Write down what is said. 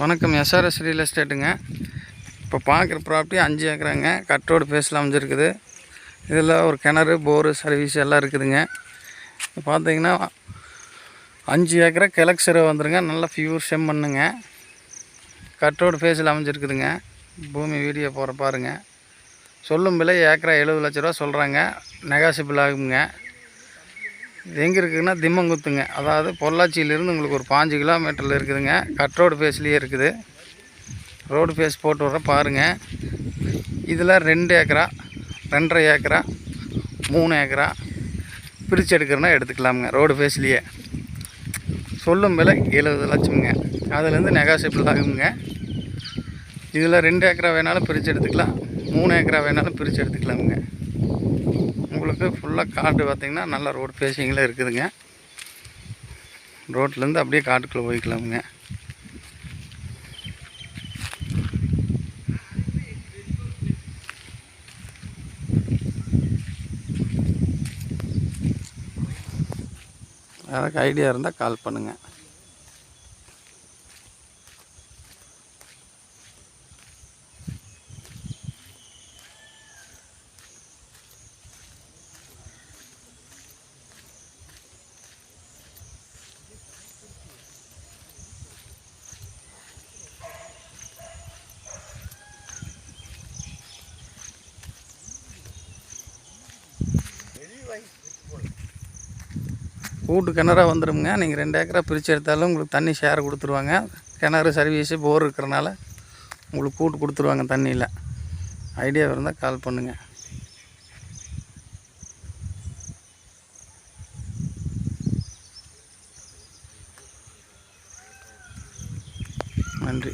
வணக்கம். SRS real எஸ்டேட்டுங்க இப்போ பார்க்குற ப்ராப்பர்ட்டி அஞ்சு ஏக்கராங்க. கட்டோடு பேஸில் அமைஞ்சிருக்குது இதில் ஒரு கிணறு போரு சர்வீஸ் எல்லாம் இருக்குதுங்க. இப்போ பார்த்தீங்கன்னா அஞ்சு ஏக்கரா கிழக்கு சிறை வந்துருங்க. நல்லா ஃபியூர் செம் பண்ணுங்க. கட்டோடு ஃபேஸில் அமைஞ்சிருக்குதுங்க பூமி வீடியோ போகிற பாருங்க. சொல்லும் விலை ஏக்கரா எழுபது லட்ச ரூபா சொல்கிறாங்க நெகாசிபிள் ஆகுங்க. இது எங்கே இருக்குதுன்னா திம்மங்குத்துங்க. அதாவது பொள்ளாச்சியிலேருந்து உங்களுக்கு ஒரு பாஞ்சு கிலோமீட்டரில் இருக்குதுங்க. கட் ரோடு ஃபேஸ்லேயே இருக்குது. ரோடு ஃபேஸ் போட்டு வர பாருங்கள் இதில் ரெண்டு ஏக்கரா ரெண்டரை ஏக்கரா மூணு ஏக்கரா பிரித்து எடுக்கிறனா எடுத்துக்கலாமுங்க ரோடு ஃபேஸ்லேயே சொல்லும் விலை எழுபது லட்சம்ங்க. அதுலேருந்து நெகாசிபிள் ஆகுங்க இதில் ரெண்டு ஏக்கரா வேணாலும் பிரித்து எடுத்துக்கலாம். மூணு ஏக்கரா வேணாலும் பிரித்து எடுத்துக்கலாமுங்க. உங்களுக்கு ஃபுல்லாக காடு பார்த்திங்கன்னா நல்ல ரோடு ஃபேஸிங்கில் இருக்குதுங்க. ரோட்லேருந்து அப்படியே காட்டுக்குள்ளே போய்க்கலாமுங்க. யாராவது ஐடியா இருந்தால் கால் பண்ணுங்கள் கூட்டு கிணறாக வந்துடுங்க நீங்கள் ரெண்டு ஏக்கரா பிரித்து எடுத்தாலும் உங்களுக்கு தண்ணி ஷேர் கொடுத்துருவாங்க. கிணறு சர்வீஸு போர் இருக்கிறனால உங்களுக்கு கூட்டு கொடுத்துருவாங்க தண்ணியில். ஐடியா இருந்தால் கால் பண்ணுங்கள் நன்றி.